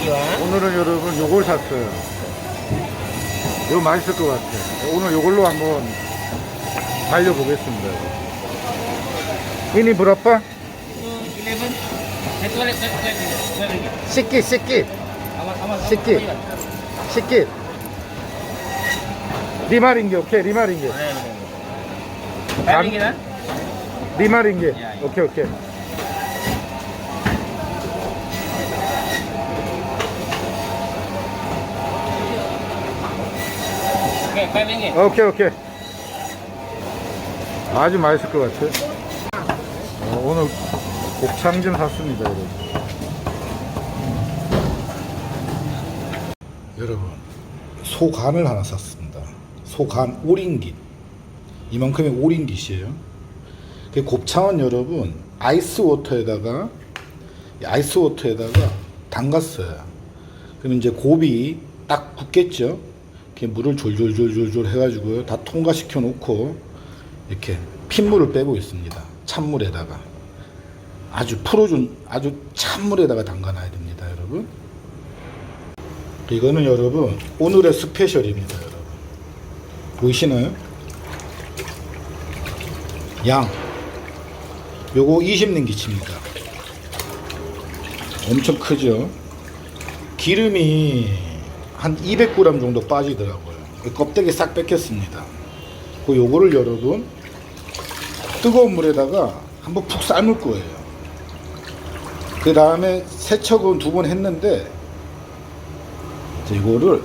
여기와 오늘은 여러분 요걸 샀어요. 이거 맛있을 것 같아. 오늘 요걸로 한번 달려보겠습니다. 이니 불아빠? 11 satu lagi satu lagi satu lagi 식기, 식기, Sikit. 식기. 리마링게, 오케이, 리마링게. Baik lagi dah. 리마링게. 야, 야. 오케이, 오케이. Okey, baik lagi. 오케이, 오케이. 아주 맛있을 것 같아. 어, 오늘 곱창 좀 샀습니다, 여러분. 여러분, 소간을 하나 샀습니다. 소간 오링깃. 이만큼의 오링깃이에요. 그 곱창은 여러분, 아이스 워터에다가, 이 아이스 워터에다가 담갔어요. 그럼 이제 곱이 딱 굳겠죠? 이렇게 물을 졸졸졸졸졸 해가지고요. 다 통과시켜 놓고, 이렇게 핏물을 빼고 있습니다. 찬물에다가. 아주 풀어준, 아주 찬물에다가 담가놔야 됩니다, 여러분. 이거는 여러분, 오늘의 스페셜입니다, 여러분. 보이시나요? 양. 요거 20년 기치입니다. 엄청 크죠? 기름이 한 200g 정도 빠지더라고요. 그 껍데기 싹 뺏겼습니다. 그 요거를 여러분 뜨거운 물에다가 한번 푹 삶을 거예요. 그 다음에 세척은 두 번 했는데 이거를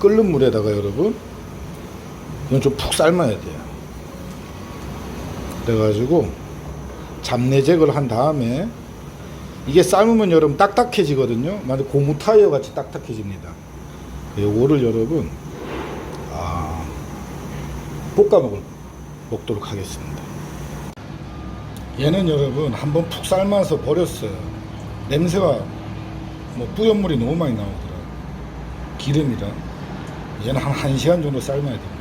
끓는 물에다가 여러분 이건 좀 푹 삶아야 돼요. 그래가지고 잡내 제거를 한 다음에 이게 삶으면 여러분 딱딱해지거든요. 완전 고무 타이어 같이 딱딱해집니다. 요거를 여러분 아, 볶아 먹을 먹도록 하겠습니다. 얘는 여러분 한번 푹 삶아서 버렸어요. 냄새가 뭐 뿌연물이 너무 많이 나오더라고요. 기름이라 얘는 한 1시간 정도 삶아야 됩니다.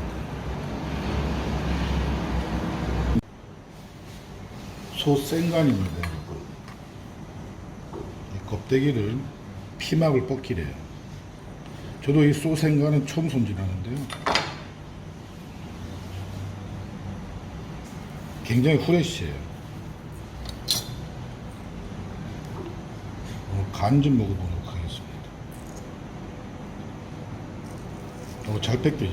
소 생간입니다. 껍데기를 피막을 벗기래요. 저도 이 소생간은 처음 손질하는데요. 굉장히 후레쉬해요. 간 좀 먹어보도록 하겠습니다. 어, 잘 뺏겨지네.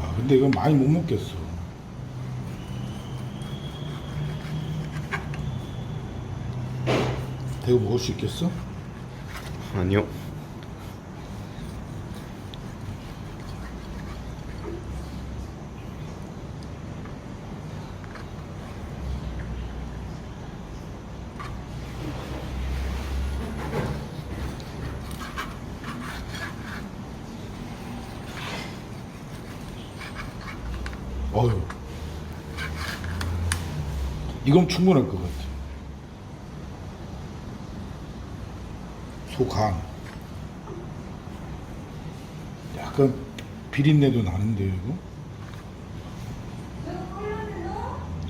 아, 근데 이건 많이 못 먹겠어. 대구 먹을 수 있겠어? 아니요. 어휴. 이건 충분할 것 같아. 소간. 약간 비린내도 나는데요, 이거?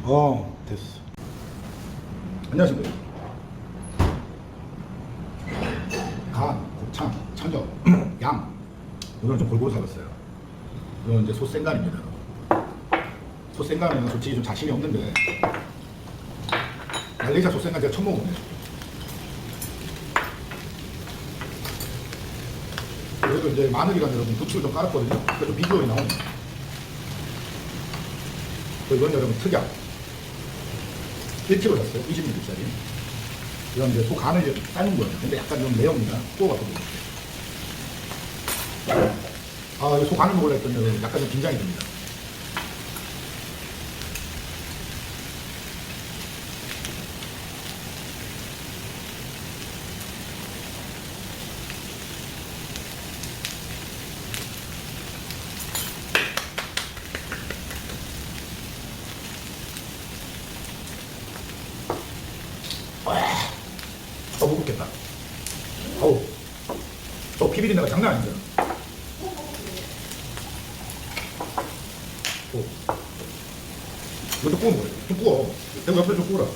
어, 됐어. 안녕하십니까. 간, 곱창, 천적, 양. 이거는 좀 골고루 사봤어요. 이건 이제 소생간입니다. 소생간은 솔직히 좀 자신이 없는데. 말레이시아 소생간 제가 처음 먹어보네요 그래도 이제 마늘이랑 여러분 부추를 좀 깔았거든요. 그래서 비주얼이 나오네. 이건 여러분 특약. 1kg 샀어요. 20ml짜리. 이건 이제 소 간을 삶은 거예요. 근데 약간 좀 매웁니다. 구워갖고. 먹을게요 아, 소 간을 먹으려 했더니 약간 좀 긴장이 됩니다 어, 못 먹겠다. 어우, 어, 피 비린내가 장난 아닙니다. 오. 이것도 구워 먹어요. 좀 구워. 대구 옆에 좀 구워라.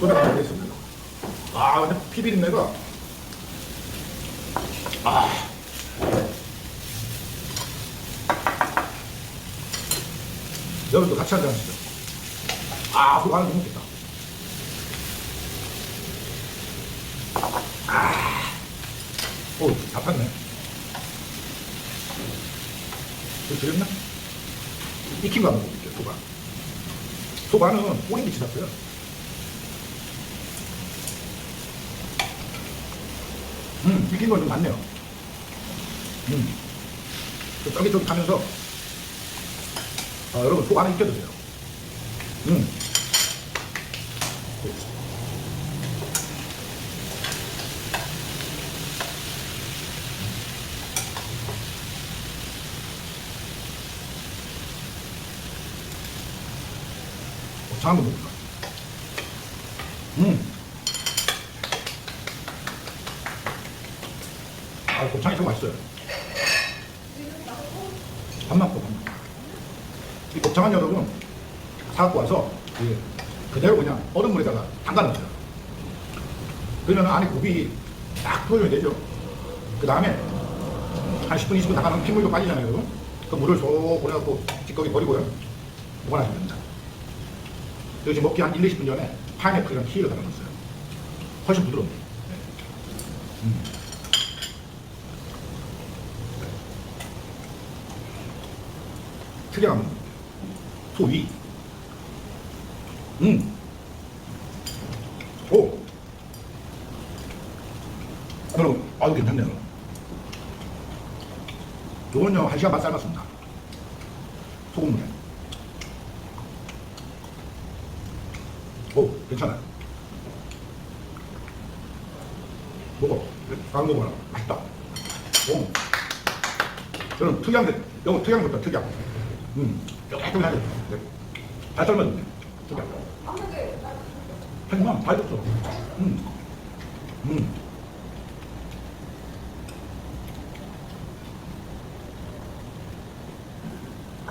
소다가 안 되겠습니다. 아, 근데 피비린내가. 아. 여러분도 같이 한잔 하시죠. 아, 그거 하나 못 먹겠다. 아. 오. 이거 드렸나? 익힌 거 한번 먹을게요, 소바. 소바는 오렌지 지났어요. 음, 익힌 건좀 많네요. 음. 좀 쫄깃쫄깃하면서, 아, 여러분, 속 안에 익혀드세요. 음. 한번 먹을까? 음. 아, 곱창이 참 맛있어요. 밥만 먹고, 밥만. 이 곱창은 여러분, 사갖고 와서, 이 그대로 그냥 얼음물에다가 담가놓으세요. 그러면 안에 고기 딱 풀어줘야 되죠. 그 다음에 한 10분, 20분 담가놓으면 핏물도 빠지잖아요. 그 물을 쏙 보내갖고 찌꺼기 버리고요. 보관하시면 됩니다. 지금 먹기 한 1, 20분 전에 파인애플이랑 키를 달아놨어요. 훨씬 부드럽네요. 네. 음. 특이한 소위. 음. 오. 여러분, 아주 괜찮네요. 요건요, 한 시간 반 삶았습니다. 소금물에. 오, 괜찮아요. 먹어. 안 먹어라. 맛있다. 오. 저는 특이한 게, 요거 특이한 것도 특이한 거. 음, 깨끗하게. 네. 잘 삶았네. 특이한 거. 하지만 잘 됐어. 음. 음.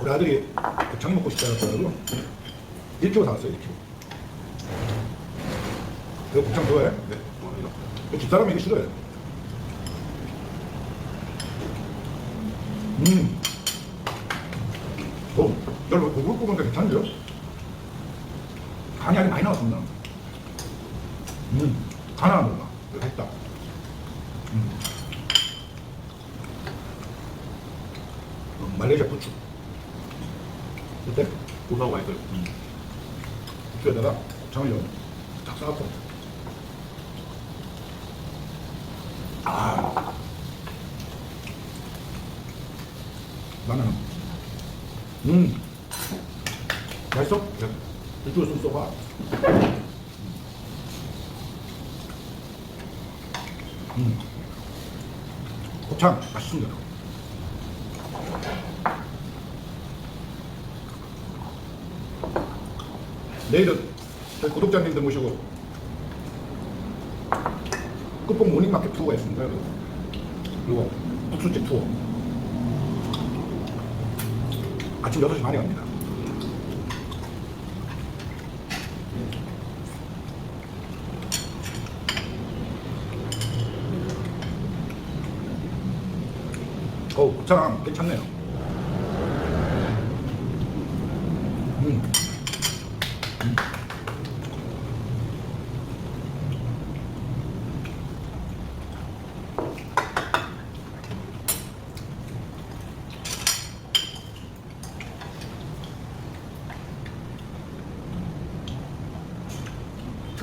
우리 아들이 곱창 먹고 싶다 해가지고 1kg 사왔어요, 1kg. 이거 곱창 좋아해? 네. 이거 집사람이 이거 싫어해. 음. 오, 여러분, 고글 뽑은데 괜찮은데요? 간이 아주 많이 나왔습니다. 음, 간 하나 먹어. 이거 맛있다. 음. 어, 말레이시아 부추. 어때? 고소하고 맛있어요. 부추에다가 곱창을 넣어. 딱 싸갖고. 아. 나는, 음. 맛있어? 네. 이쪽에 좀 써봐. 음. 곱창 맛있습니다. 내일은 저희 구독자님들 모시고 끝봉 모닝마켓 투어가 있습니다. 여러분. 그리고 국수집 투어. 아침 6시 반에 갑니다. 어우, 곱창 괜찮네요. 음.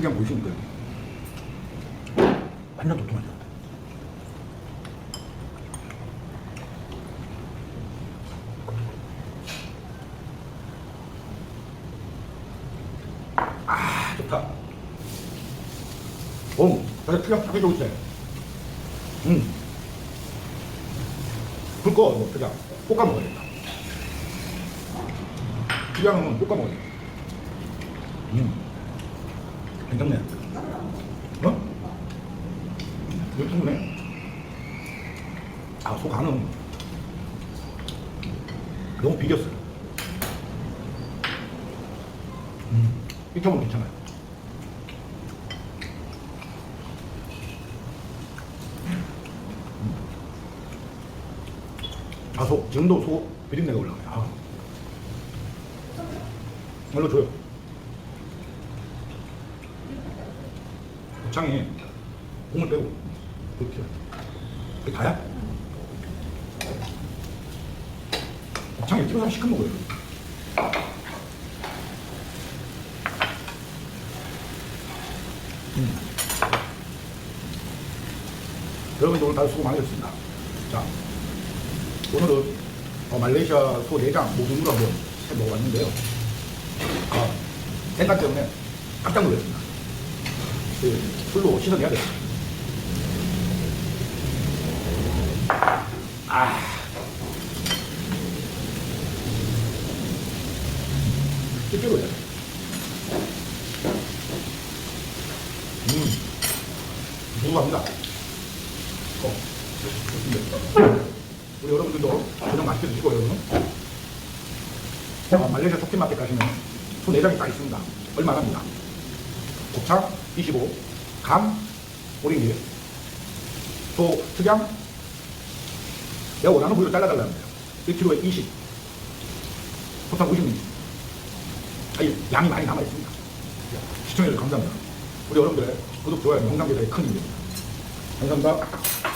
특이한 거 있으니까 완전 도톰하죠. 아 좋다. 오, 다시 특이한 특이한 거 있어요. 음. 불 꺼, 뭐, 그냥 볶아 먹어야겠다. 특이한 건 볶아 먹어야겠다. 음. 괜찮네. 이거 충분해. 아, 소 간은 너무 비겼어요. 음, 익혀보면 괜찮아요. 음. 아, 소, 지금도 소 비린내가 올라가요. 아. 얼른 줘요. 곱창에 국물 빼고 그렇게 그게 다야? 곱창에 찍어서 시큼 먹어요. 음. 여러분들 오늘 다들 수고 많으셨습니다. 자, 오늘은 어, 말레이시아 소 내장 모둠으로 한번 해 먹어봤는데요. 아, 생각 때문에 깜짝 놀랐습니다. 그 술로 씻어내야 돼. 아. 찌개로 해야 돼. 음. 궁금합니다. 어, 좋습니다. 우리 여러분들도 저녁 맛있게 드시고 여러분. 어, 말레이시아 토끼마켓 가시면 소 내장이 다 있습니다. 얼마나입니다. 곱창 25, 감 5링기, 소 특양 내가 원하는 부위로 잘라달라는 거예요. 1kg에 20, 소탕 50ml. 아니, 양이 많이 남아있습니다. 시청해주셔서 감사합니다. 우리 여러분들의 구독, 좋아요, 영상 기사의 큰 힘입니다. 감사합니다.